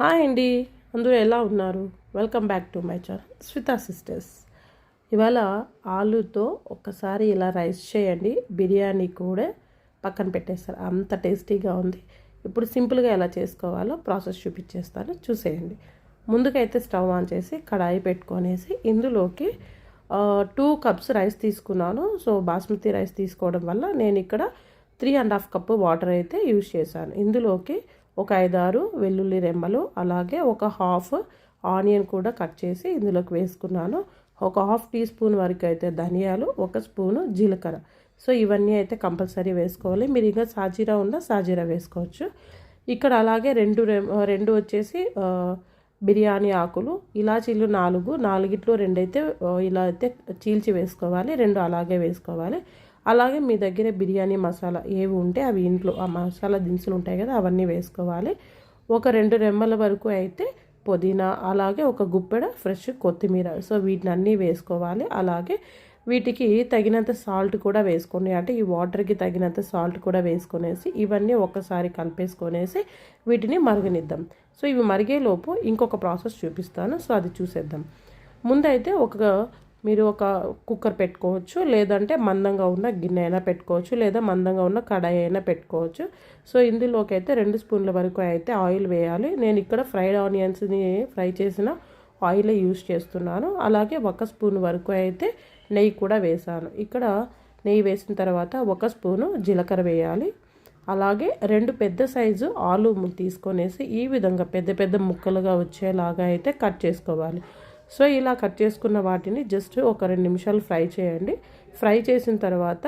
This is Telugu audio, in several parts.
హాయ్ అండి. అందరూ ఎలా ఉన్నారు? Welcome back to my channel Swita sisters ఇవాళ ఆలుతో ఒక్కసారి ఇలా రైస్ చేయండి. బిర్యానీ కూడా పక్కన పెట్టేస్తారు. అంత టేస్టీగా ఉంది. ఇప్పుడు సింపుల్గా ఎలా చేసుకోవాలో ప్రాసెస్ చూపించేస్తాను. చూసేయండి. ముందుకైతే స్టవ్ ఆన్ చేసి కడాయి పెట్టుకొనేసి ఇందులోకి టూ కప్స్ రైస్ తీసుకున్నాను. సో బాస్మతి రైస్ తీసుకోవడం వల్ల నేను ఇక్కడ three and half cup water అయితే యూజ్ చేశాను. ఇందులోకి ఒక ఐదారు వెల్లుల్లి రెమ్మలు అలాగే ఒక హాఫ్ ఆనియన్ కూడా కట్ చేసి ఇందులోకి వేసుకున్నాను. ఒక హాఫ్ టీ స్పూన్ వరకు అయితే ధనియాలు ఒక స్పూను జీలకర్ర. సో ఇవన్నీ అయితే కంపల్సరీ వేసుకోవాలి. మీరు ఇంకా సాజీరా ఉన్న సాజీరా వేసుకోవచ్చు. ఇక్కడ అలాగే రెండు రెండు వచ్చేసి బిర్యానీ ఆకులు ఇలాచీలు నాలుగు నాలుగిట్లో రెండైతే ఇలా అయితే చీల్చి వేసుకోవాలి రెండు అలాగే వేసుకోవాలి. అలాగే మీ దగ్గర బిర్యానీ మసాలా ఏవి ఉంటే అవి ఇంట్లో ఆ మసాలా దినుసులు ఉంటాయి కదా అవన్నీ వేసుకోవాలి. ఒక రెండు రెమ్మల వరకు అయితే పుదీనా అలాగే ఒక గుప్పెడ ఫ్రెష్ కొత్తిమీర. సో వీటిని అన్నీ వేసుకోవాలి. అలాగే వీటికి తగినంత సాల్ట్ కూడా వేసుకోండి. అంటే ఈ వాటర్కి తగినంత సాల్ట్ కూడా వేసుకొనేసి ఇవన్నీ ఒక్కసారి కలిపేసుకొనేసి వీటిని మరగనిద్దాం. సో ఇవి మరిగేలోపు ఇంకొక ప్రాసెస్ చూపిస్తాను. సో అది చూసేద్దాం. ముందైతే ఒక మీరు ఒక కుక్కర్ పెట్టుకోవచ్చు లేదంటే మందంగా ఉన్న గిన్నె అయినా పెట్టుకోవచ్చు లేదా మందంగా ఉన్న కడాయి అయినా పెట్టుకోవచ్చు. సో ఇందులోకి అయితే రెండు స్పూన్ల వరకు అయితే ఆయిల్ వేయాలి. నేను ఇక్కడ ఫ్రైడ్ ఆనియన్స్ని ఫ్రై చేసిన ఆయిలే యూస్ చేస్తున్నాను. అలాగే ఒక స్పూన్ వరకు అయితే నెయ్యి కూడా వేసాను ఇక్కడ నెయ్యి వేసిన తర్వాత ఒక స్పూను జీలకర్ర వేయాలి. అలాగే రెండు పెద్ద సైజు ఆలు తీసుకొనేసి ఈ విధంగా పెద్ద పెద్ద ముక్కలుగా వచ్చేలాగా అయితే కట్ చేసుకోవాలి. సో ఇలా కట్ చేసుకున్న వాటిని జస్ట్ ఒక రెండు నిమిషాలు ఫ్రై చేయండి. ఫ్రై చేసిన తర్వాత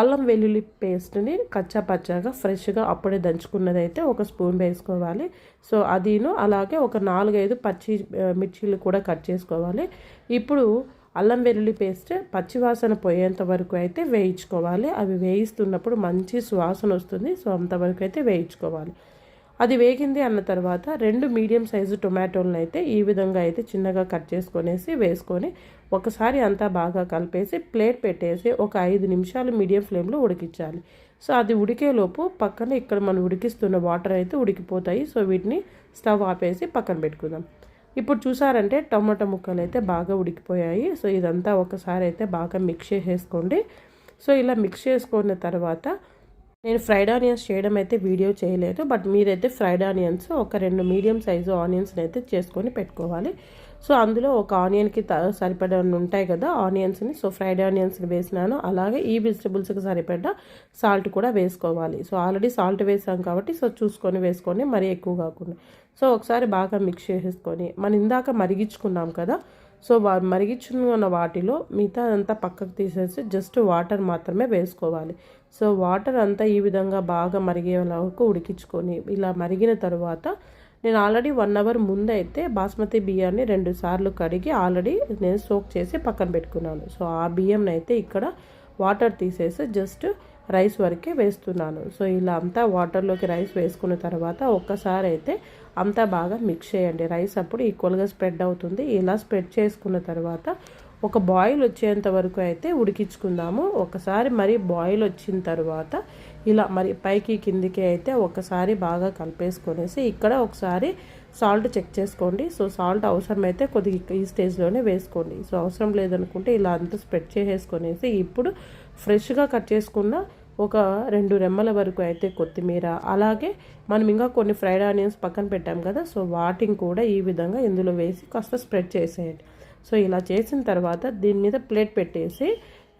అల్లం వెల్లుల్లి పేస్ట్ని కచ్చా పచ్చాగా ఫ్రెష్గా అప్పుడే దంచుకున్నది అయితే ఒక స్పూన్ వేసుకోవాలి. సో అదిను అలాగే ఒక నాలుగైదు పచ్చి మిర్చీలు కూడా కట్ చేసుకోవాలి. ఇప్పుడు అల్లం వెల్లుల్లి పేస్ట్ పచ్చివాసన పోయేంత వరకు అయితే వేయించుకోవాలి. అవి వేయిస్తున్నప్పుడు మంచి సువాసన వస్తుంది సో అంతవరకు అయితే వేయించుకోవాలి. అది వేగింది అన్న తర్వాత రెండు మీడియం సైజు టొమాటోలను అయితే ఈ విధంగా అయితే చిన్నగా కట్ చేసుకొనేసి వేసుకొని ఒకసారి అంతా బాగా కలిపేసి ప్లేట్ పెట్టేసి ఒక ఐదు నిమిషాలు మీడియం ఫ్లేమ్లో ఉడికించాలి. సో అది ఉడికేలోపు పక్కన ఇక్కడ మనం ఉడికిస్తున్న వాటర్ అయితే ఉడికిపోతాయి. సో వీటిని స్టవ్ ఆపేసి పక్కన పెట్టుకుందాం. ఇప్పుడు చూసారంటే టమాటో ముక్కలు అయితే బాగా ఉడికిపోయాయి. సో ఇదంతా ఒకసారి అయితే బాగా మిక్స్ చేసేసుకోండి. సో ఇలా మిక్స్ చేసుకున్న తర్వాత నేను ఫ్రైడ్ ఆనియన్స్ చేయడం అయితే వీడియో చేయలేదు బట్ మీరైతే ఫ్రైడ్ ఆనియన్స్ ఒక రెండు మీడియం సైజు ఆనియన్స్ని అయితే చేసుకొని పెట్టుకోవాలి. సో అందులో ఒక ఆనియన్కి సరిపడా ఉంటాయి కదా ఆనియన్స్ని. సో ఫ్రైడ్ ఆనియన్స్ని వేసినాను. అలాగే ఈ వెజిటబుల్స్కి సరిపడ్డ సాల్ట్ కూడా వేసుకోవాలి. సో ఆల్రెడీ సాల్ట్ వేసాం కాబట్టి సో చూసుకొని వేసుకొని మరీ ఎక్కువ కాకుండా. సో ఒకసారి బాగా మిక్స్ చేసేసుకొని మనం ఇందాక మరిగించుకున్నాం కదా సో మరిగించుకున్న వాటిలో మిగతా అంతా పక్కకు తీసేసి జస్ట్ వాటర్ మాత్రమే వేసుకోవాలి. సో వాటర్ అంతా ఈ విధంగా బాగా మరిగే వరకు ఉడికించుకొని ఇలా మరిగిన తర్వాత నేను ఆల్రెడీ వన్ అవర్ ముందైతే బాస్మతి బియ్యాన్ని రెండు సార్లు కడిగి ఆల్రెడీ నేను సోక్ చేసి పక్కన పెట్టుకున్నాను. సో ఆ బియ్యంని అయితే ఇక్కడ వాటర్ తీసేసి జస్ట్ రైస్ వరకే వేస్తున్నాను. సో ఇలా అంతా వాటర్లోకి రైస్ వేసుకున్న తర్వాత ఒక్కసారి అయితే అంతా బాగా మిక్స్ చేయండి. రైస్ అప్పుడు ఈక్వల్గా స్ప్రెడ్ అవుతుంది. ఇలా స్ప్రెడ్ చేసుకున్న తర్వాత ఒక బాయిల్ వచ్చేంత వరకు అయితే ఉడికించుకుందాము. ఒకసారి మరి బాయిల్ వచ్చిన తర్వాత ఇలా మరి పైకి కిందికి అయితే ఒకసారి బాగా కలిపేసుకొనేసి ఇక్కడ ఒకసారి సాల్ట్ చెక్ చేసుకోండి. సో సాల్ట్ అవసరమైతే కొద్దిగా ఈ స్టేజ్లోనే వేసుకోండి. సో అవసరం లేదనుకుంటే ఇలా అంతా స్ప్రెడ్ చేసేసుకొనేసి ఇప్పుడు ఫ్రెష్గా కట్ చేసుకున్న ఒక రెండు రెమ్మల వరకు అయితే కొత్తిమీర. అలాగే మనం ఇంకా కొన్ని ఫ్రైడ్ ఆనియన్స్ పక్కన పెట్టాం కదా సో వాటిని కూడా ఈ విధంగా ఇందులో వేసి కాస్త స్ప్రెడ్ చేసేయండి. సో ఇలా చేసిన తర్వాత దీని మీద ప్లేట్ పెట్టేసి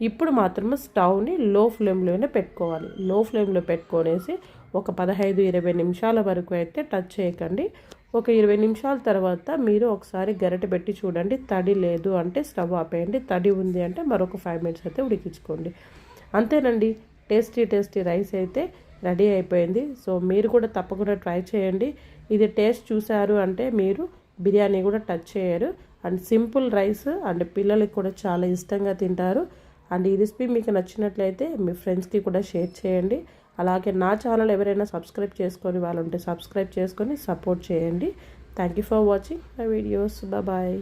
ఇప్పుడు మాత్రమే స్టవ్ని లో ఫ్లేమ్లోనే పెట్టుకోవాలి. లో ఫ్లేమ్లో పెట్టుకొనేసి ఒక పదహైదు ఇరవై నిమిషాల వరకు అయితే టచ్ చేయకండి. ఒక ఇరవై నిమిషాల తర్వాత మీరు ఒకసారి గరిట పెట్టి చూడండి తడి లేదు అంటే స్టవ్ ఆపేయండి తడి ఉంది అంటే మరొక ఫైవ్ మినిట్స్ అయితే ఉడికించుకోండి. అంతేనండి టేస్టీ టేస్టీ రైస్ అయితే రెడీ అయిపోయింది. సో మీరు కూడా తప్పకుండా ట్రై చేయండి. ఇది టేస్ట్ చూశారు అంటే మీరు బిర్యానీ కూడా టచ్ చేయరు. అండ్ సింపుల్ రైస్ అండ్ పిల్లలకి కూడా చాలా ఇష్టంగా తింటారు. అండ్ ఈ రెసిపీ మీకు నచ్చినట్లయితే మీ ఫ్రెండ్స్కి కూడా షేర్ చేయండి. అలాగే నా ఛానల్ ఎవరైనా సబ్స్క్రైబ్ చేసుకొని వాళ్ళు ఉంటే సబ్స్క్రైబ్ చేసుకొని సపోర్ట్ చేయండి. Thank you for watching my videos bye